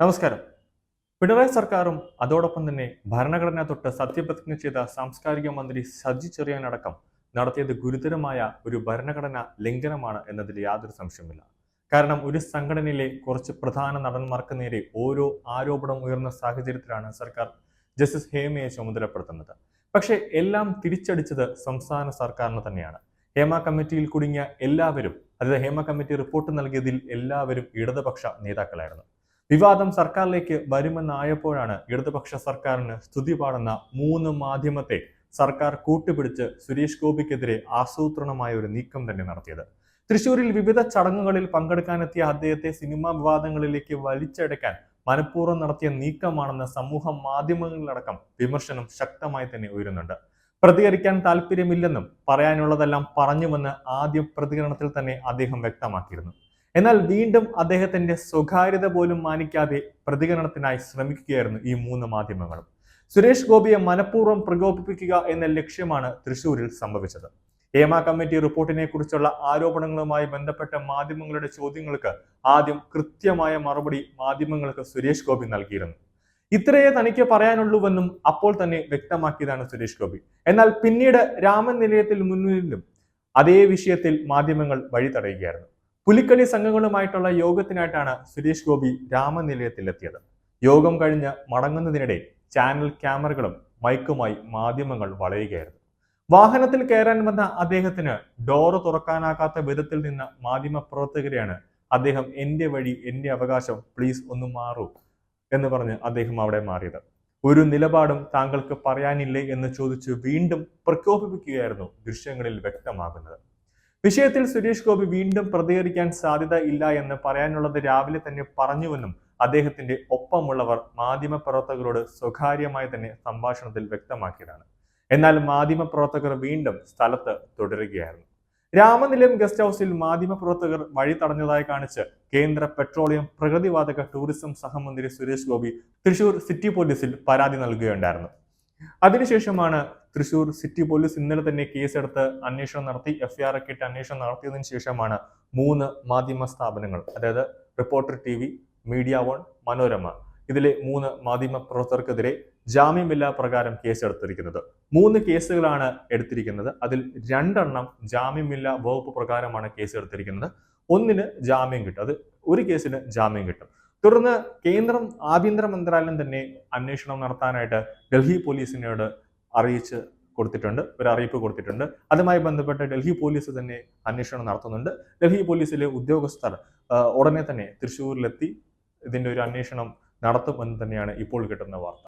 നമസ്കാരം. പിണറായി സർക്കാരും അതോടൊപ്പം തന്നെ ഭരണഘടന തൊട്ട് സത്യപ്രതിജ്ഞ ചെയ്ത സാംസ്കാരിക മന്ത്രി സജി ചെറിയാനടക്കം നടത്തിയത് ഗുരുതരമായ ഒരു ഭരണഘടന ലംഘനമാണ് എന്നതിൽ യാതൊരു സംശയമില്ല കാരണം ഒരു സംഘടനയിലെ കുറച്ച് പ്രധാന നടന്മാർക്ക് നേരെ ഓരോ ആരോപണം ഉയർന്ന സാഹചര്യത്തിലാണ് സർക്കാർ ജസ്റ്റിസ് ഹേമയെ ചുമതലപ്പെടുത്തുന്നത്. പക്ഷേ എല്ലാം തിരിച്ചടിച്ചത് സംസ്ഥാന സർക്കാരിന് തന്നെയാണ്. ഹേമ കമ്മിറ്റിയിൽ കുടുങ്ങിയ എല്ലാവരും അതായത് ഹേമ കമ്മിറ്റി റിപ്പോർട്ട് നൽകിയതിൽ എല്ലാവരും ഇടതുപക്ഷ നേതാക്കളായിരുന്നു. വിവാദം സർക്കാരിലേക്ക് വരുമെന്നായപ്പോഴാണ് ഇടതുപക്ഷ സർക്കാരിന് സ്തുതി പാടുന്ന മൂന്ന് മാധ്യമത്തെ സർക്കാർ കൂട്ടുപിടിച്ച് സുരേഷ് ഗോപിക്കെതിരെ ആസൂത്രണമായ ഒരു നീക്കം തന്നെ നടത്തിയത്. തൃശൂരിൽ വിവിധ ചടങ്ങുകളിൽ പങ്കെടുക്കാനെത്തിയ അദ്ദേഹത്തെ സിനിമാ വിവാദങ്ങളിലേക്ക് വലിച്ചടക്കാൻ മനഃപൂർവം നടത്തിയ നീക്കമാണെന്ന് സമൂഹ മാധ്യമങ്ങളിലടക്കം വിമർശനം ശക്തമായി തന്നെ ഉയരുന്നുണ്ട്. പ്രതികരിക്കാൻ താല്പര്യമില്ലെന്നും പറയാനുള്ളതെല്ലാം പറഞ്ഞുവെന്ന് ആദ്യ പ്രതികരണത്തിൽ തന്നെ അദ്ദേഹം വ്യക്തമാക്കിയിരുന്നു. എന്നാൽ വീണ്ടും അദ്ദേഹത്തിന്റെ സ്വകാര്യത പോലും മാനിക്കാതെ പ്രതികരണത്തിനായി ശ്രമിക്കുകയായിരുന്നു ഈ മൂന്ന് മാധ്യമങ്ങളും. സുരേഷ് ഗോപിയെ മനഃപൂർവം പ്രകോപിപ്പിക്കുക എന്ന ലക്ഷ്യമാണ് തൃശൂരിൽ സംഭവിച്ചത്. ഹേമ കമ്മിറ്റി റിപ്പോർട്ടിനെ കുറിച്ചുള്ള ആരോപണങ്ങളുമായി ബന്ധപ്പെട്ട മാധ്യമങ്ങളുടെ ചോദ്യങ്ങൾക്ക് ആദ്യം കൃത്യമായ മറുപടി മാധ്യമങ്ങൾക്ക് സുരേഷ് ഗോപി നൽകിയിരുന്നു. ഇത്രയേ തനിക്ക് പറയാനുള്ളൂവെന്നും അപ്പോൾ തന്നെ വ്യക്തമാക്കിയതാണ് സുരേഷ് ഗോപി. എന്നാൽ പിന്നീട് രാമൻ നിലയത്തിൽ മുന്നിലും അതേ വിഷയത്തിൽ മാധ്യമങ്ങൾ വഴി തടയുകയായിരുന്നു പുലിക്കളി സംഘങ്ങളുമായിട്ടുള്ള യോഗത്തിനായിട്ടാണ് സുരേഷ് ഗോപി രാമനിലയത്തിലെത്തിയത്. യോഗം കഴിഞ്ഞ് മടങ്ങുന്നതിനിടെ ചാനൽ ക്യാമറകളും മൈക്കുമായി മാധ്യമങ്ങൾ വളയുകയായിരുന്നു. വാഹനത്തിൽ കയറാൻ വന്ന അദ്ദേഹത്തിന് ഡോറ് തുറക്കാനാകാത്ത വിധത്തിൽ നിന്ന മാധ്യമ പ്രവർത്തകരെയാണ് അദ്ദേഹം എന്റെ വഴി എന്റെ അവകാശം പ്ലീസ് ഒന്ന് മാറൂ എന്ന് പറഞ്ഞ് അദ്ദേഹം അവിടെ മാറിയത്. ഒരു നിലപാടും താങ്കൾക്ക് പറയാനില്ലേ എന്ന് ചോദിച്ച് വീണ്ടും പ്രകോപിപ്പിക്കുകയായിരുന്നു ദൃശ്യങ്ങളിൽ വ്യക്തമാകുന്നത്. വിഷയത്തിൽ സുരേഷ് ഗോപി വീണ്ടും പ്രതികരിക്കാൻ സാധ്യത ഇല്ല എന്ന് പറയാനുള്ളത് രാവിലെ തന്നെ പറഞ്ഞുവെന്നും അദ്ദേഹത്തിന്റെ ഒപ്പമുള്ളവർ മാധ്യമ പ്രവർത്തകരോട് സ്വകാര്യമായി തന്നെ സംഭാഷണത്തിൽ വ്യക്തമാക്കിയതാണ്. എന്നാൽ മാധ്യമ പ്രവർത്തകർ വീണ്ടും സ്ഥലത്ത് തുടരുകയായിരുന്നു. രാമനിലയം ഗസ്റ്റ് ഹൗസിൽ മാധ്യമ പ്രവർത്തകർ വഴി തടഞ്ഞതായി കാണിച്ച് കേന്ദ്ര പെട്രോളിയം പ്രകൃതിവാതക ടൂറിസം സഹമന്ത്രി സുരേഷ് ഗോപി തൃശൂർ സിറ്റി പോലീസിൽ പരാതി നൽകുകയുണ്ടായിരുന്നു. അതിനുശേഷമാണ് തൃശൂർ സിറ്റി പോലീസ് ഇന്നലെ തന്നെ കേസെടുത്ത് അന്വേഷണം നടത്തി എഫ്ഐആർ ഒക്കെ ഇട്ട് അന്വേഷണം നടത്തിയതിനു ശേഷമാണ് മൂന്ന് മാധ്യമ സ്ഥാപനങ്ങൾ അതായത് reporter T V media one Manorama ഇതിലെ മൂന്ന് മാധ്യമ പ്രവർത്തകർക്കെതിരെ ജാമ്യമില്ലാ പ്രകാരം കേസെടുത്തിരിക്കുന്നത്. മൂന്ന് കേസുകളാണ് എടുത്തിരിക്കുന്നത്. അതിൽ രണ്ടെണ്ണം ജാമ്യമില്ലാ വകുപ്പ് പ്രകാരമാണ് കേസ് എടുത്തിരിക്കുന്നത് ഒന്നിന് ജാമ്യം കിട്ടും. അത് ഒരു കേസിന് ജാമ്യം കിട്ടും. തുടർന്ന് കേന്ദ്രം ആഭ്യന്തര മന്ത്രാലയം തന്നെ അന്വേഷണം നടത്താനായിട്ട് ഡൽഹി പോലീസിനോട് അറിയിച്ച് കൊടുത്തിട്ടുണ്ട് ഒരു അറിയിപ്പ് കൊടുത്തിട്ടുണ്ട്. അതുമായി ബന്ധപ്പെട്ട് ഡൽഹി പോലീസ് തന്നെ അന്വേഷണം നടത്തുന്നുണ്ട്. ഡൽഹി പോലീസിലെ ഉദ്യോഗസ്ഥർ ഉടനെ തന്നെ തൃശ്ശൂരിലെത്തി ഇതിന്റെ ഒരു അന്വേഷണം നടത്തുമെന്ന് തന്നെയാണ് ഇപ്പോൾ കിട്ടുന്ന വാർത്ത.